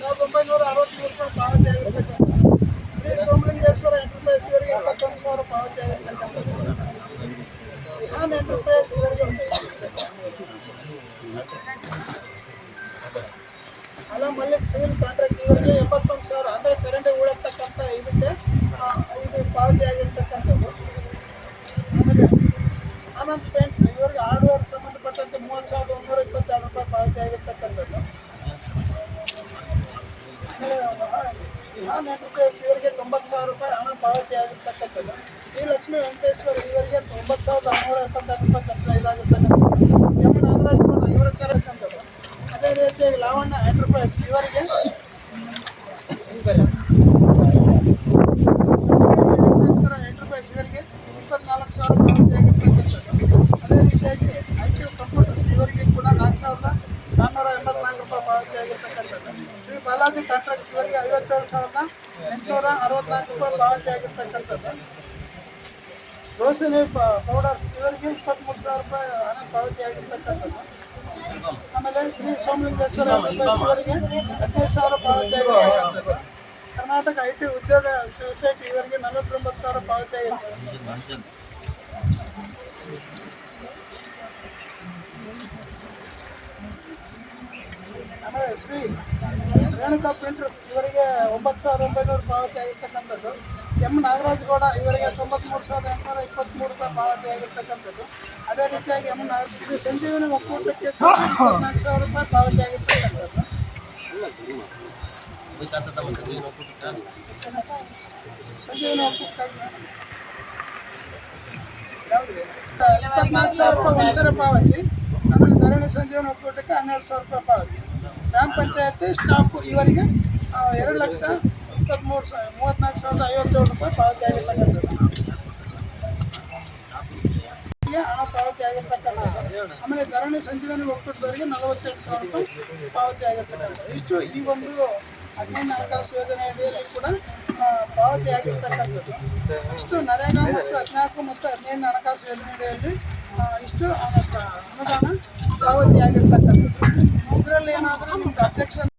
ಸಾವಿರದ ಒಂಬೈನೂರ ಅರವತ್ತ್ಮೂರು ರೂಪಾಯಿ ಪಾವತಿ ಆಗಿರ್ತಕ್ಕಂಥ ಶ್ರೀ ಸೋಮಲಿಂಗೇಶ್ವರ ಎಂಟರ್ಪ್ರೈಸ್ ಇವರಿಗೆ ಎಪ್ಪತ್ತೊಂದು ಸಾವಿರ ಪಾವತಿ ಆಗಿರ್ತಕ್ಕಂಥದ್ದು ಎಂಟರ್ಪ್ರೈಸ್ ಇವರಿಗೆ ಅಲ ಮಲ್ಲಿಕ್ ಸಿವಿಲ್ ಕಾಂಟ್ರಾಕ್ಟ್ ಇವರಿಗೆ ಎಂಬತ್ತೊಂದು ಸಾವಿರ ಅಂದರೆ ಚರಂಡಿ ಉಳತಕ್ಕಂಥ ಇದಕ್ಕೆ ಇದು ಪಾವತಿ ಆಗಿರ್ತಕ್ಕಂಥದ್ದು ಆಮೇಲೆ ಆನಂದ್ ಪೇಂಟ್ಸ್ ಇವರಿಗೆ ಹಾರ್ಡ್ವೇರ್ ಸಂಬಂಧಪಟ್ಟಂತೆ ಮೂವತ್ತು ಸಾವಿರದ ಒಂದೂರ ಇಪ್ಪತ್ತೆರಡು ರೂಪಾಯಿ ಪಾವತಿ ಆಗಿರ್ತಕ್ಕಂಥದ್ದು. ಆಮೇಲೆ ವಿಹಾನ್ ಎಂಟರ್ಪ್ರೈಸ್ ಇವರಿಗೆ ತೊಂಬತ್ತು ಸಾವಿರ ರೂಪಾಯಿ ಹಣ ಪಾವತಿ ಆಗಿರ್ತಕ್ಕಂಥದ್ದು. ಶ್ರೀಲಕ್ಷ್ಮಿ ವೆಂಕಟೇಶ್ವರ ಇವರಿಗೆ ತೊಂಬತ್ತು ಸಾವಿರದ ಆರುನೂರ ಎಪ್ಪತ್ತೆರಡು ರೂಪಾಯಿ ಖರ್ಚು ಇದಾಗಿರ್ತಕ್ಕಂಥದ್ದು. ಎಂ ನಾಗರಾಜ್ ಕೂಡ ಇವರ ಚರಕ್ಕಂಥದ್ದು ಅದೇ ರೀತಿಯಾಗಿ ಲಾವಣ್ಯ ಎಂಟರ್ಪ್ರೈಸ್ ಇವರಿಗೆ ವೆಂಕಟೇಶ್ವರ ಎಂಟರ್ಪ್ರೈಸ್ ಇವರಿಗೆ ಇಪ್ಪತ್ನಾಲ್ಕು ಸಾವಿರ ಪಾವತಿ ಆಗಿರ್ತಕ್ಕಂಥದ್ದು ಅದೇ ರೀತಿಯಾಗಿ ಐ ಕ್ಯೂ ಕಂಪ್ಯೂಟರ್ಸ್ ಇವರಿಗೆ ಕೂಡ ನಾಲ್ಕು ಸಾವಿರದ ನಾನ್ನೂರ ಎಂಬತ್ನಾಲ್ಕು ರೂಪಾಯಿ ಪಾವತಿ ಆಗಿರ್ತಕ್ಕಂಥದ್ದು ಶ್ರೀ ಬಾಲಾಜಿ ಕಾಂಟ್ರಾಕ್ಟ್ ಇವರಿಗೆ ಐವತ್ತೇಳು ಸಾವಿರದ ಎಂಟುನೂರ ಅರವತ್ನಾಲ್ಕು ರೂಪಾಯಿ ಪಾವತಿ ಆಗಿರ್ತಕ್ಕಂಥದ್ದು. ರೋಷಿನಿ ಪೌಡರ್ಸ್ ಇವರಿಗೆ ಇಪ್ಪತ್ತ್ಮೂರು ಸಾವಿರ ರೂಪಾಯಿ ಹಣ ಪಾವತಿ ಆಗಿರ್ತಕ್ಕಂಥದ್ದು. ಆಮೇಲೆ ಶ್ರೀ ಸೋಮಲಿಂಗೇಶ್ವರ ಇವರಿಗೆ ಹದಿನೈದು ಸಾವಿರ ಪಾವತಿ ಆಗಿರ್ತಕ್ಕಂಥದ್ದು. ಕರ್ನಾಟಕ ಐ ಟಿ ಉದ್ಯೋಗ ಸೊಸೈಟಿ ಇವರಿಗೆ ನಲವತ್ತೊಂಬತ್ತು ಸಾವಿರ ಪಾವತಿ ಆಗಿರ್ತಕ್ಕಂಥದ್ದು. ಆಮೇಲೆ ಶ್ರೀ ರೇಣುಕಾ ಪ್ರಿಂಟರ್ಸ್ ಇವರಿಗೆ ಒಂಬತ್ತು ಸಾವಿರದ ಒಂಬೈನೂರು ಪಾವತಿ ಆಗಿರ್ತಕ್ಕಂಥದ್ದು. ಎಂ ನಾಗರಾಜ್ ಗೌಡ ಇವರಿಗೆ ತೊಂಬತ್ಮೂರು ಸಾವಿರದ ಎಂಟುನೂರ ಇಪ್ಪತ್ತ್ಮೂರು ರೂಪಾಯಿ ಪಾವತಿ ಆಗಿರ್ತಕ್ಕಂಥದ್ದು. ಅದೇ ರೀತಿಯಾಗಿ ಎಂ ನಾಗ, ಇದು ಸಂಜೀವಿನಿ ಒಕ್ಕೂಟಕ್ಕೆ ಇಪ್ಪತ್ನಾಲ್ಕು ಸಾವಿರ ರೂಪಾಯಿ ಪಾವತಿ ಆಗಿರ್ತಕ್ಕಂಥದ್ದು. ಸಂಜೀವಿನಿ ಒಕ್ಕೂಟಕ್ಕಾಗಿ? ಇಪ್ಪತ್ನಾಲ್ಕು ಸಾವಿರ ರೂಪಾಯಿ ಒಂದ್ಸರಿ ಪಾವತಿ. ಆಮೇಲೆ ಧರಣಿ ಸಂಜೀವನ ಒಕ್ಕೂಟಕ್ಕೆ ಹನ್ನೆರಡು ಸಾವಿರ ರೂಪಾಯಿ ಪಾವತಿ. ಗ್ರಾಮ ಪಂಚಾಯತಿ ಸ್ಟಾಫ್ ಇವರಿಗೆ ಎರಡು ಲಕ್ಷದ ಇಪ್ಪತ್ತ್ಮೂರು ಸಾವಿರ ಮೂವತ್ತ್ನಾಲ್ಕು ಸಾವಿರದ ಐವತ್ತೇಳು ರೂಪಾಯಿ ಪಾವತಿ ಆಗಿರ್ತಕ್ಕಂಥದ್ದು. ಹಣ ಪಾವತಿ ಆಗಿರ್ತಕ್ಕಂಥದ್ದು. ಆಮೇಲೆ ಧರಣಿ ಸಂಜೀವನಿ ಒಕ್ಕೂಟದವರಿಗೆ ನಲವತ್ತೆಂಟು ಸಾವಿರ ರೂಪಾಯಿ ಪಾವತಿ ಆಗಿರ್ತಕ್ಕಂಥದ್ದು. ಇಷ್ಟು ಈ ಒಂದು ಹದಿನೈದು ಹಣಕಾಸು ಯೋಜನೆ ಅಡಿಯಲ್ಲಿ ಕೂಡ ಪಾವತಿ ಆಗಿರ್ತಕ್ಕಂಥದ್ದು. ಇಷ್ಟು ನರೇಗಾ ಮತ್ತು ಹದಿನಾಲ್ಕು ಮತ್ತು ಹದಿನೈದು ಹಣಕಾಸು ಯೋಜನೆ ಅಡಿಯಲ್ಲಿ ಇಷ್ಟು ಅನುದಾನ ಪಾವತಿ ಆಗಿರ್ತಕ್ಕಂಥದ್ದು. section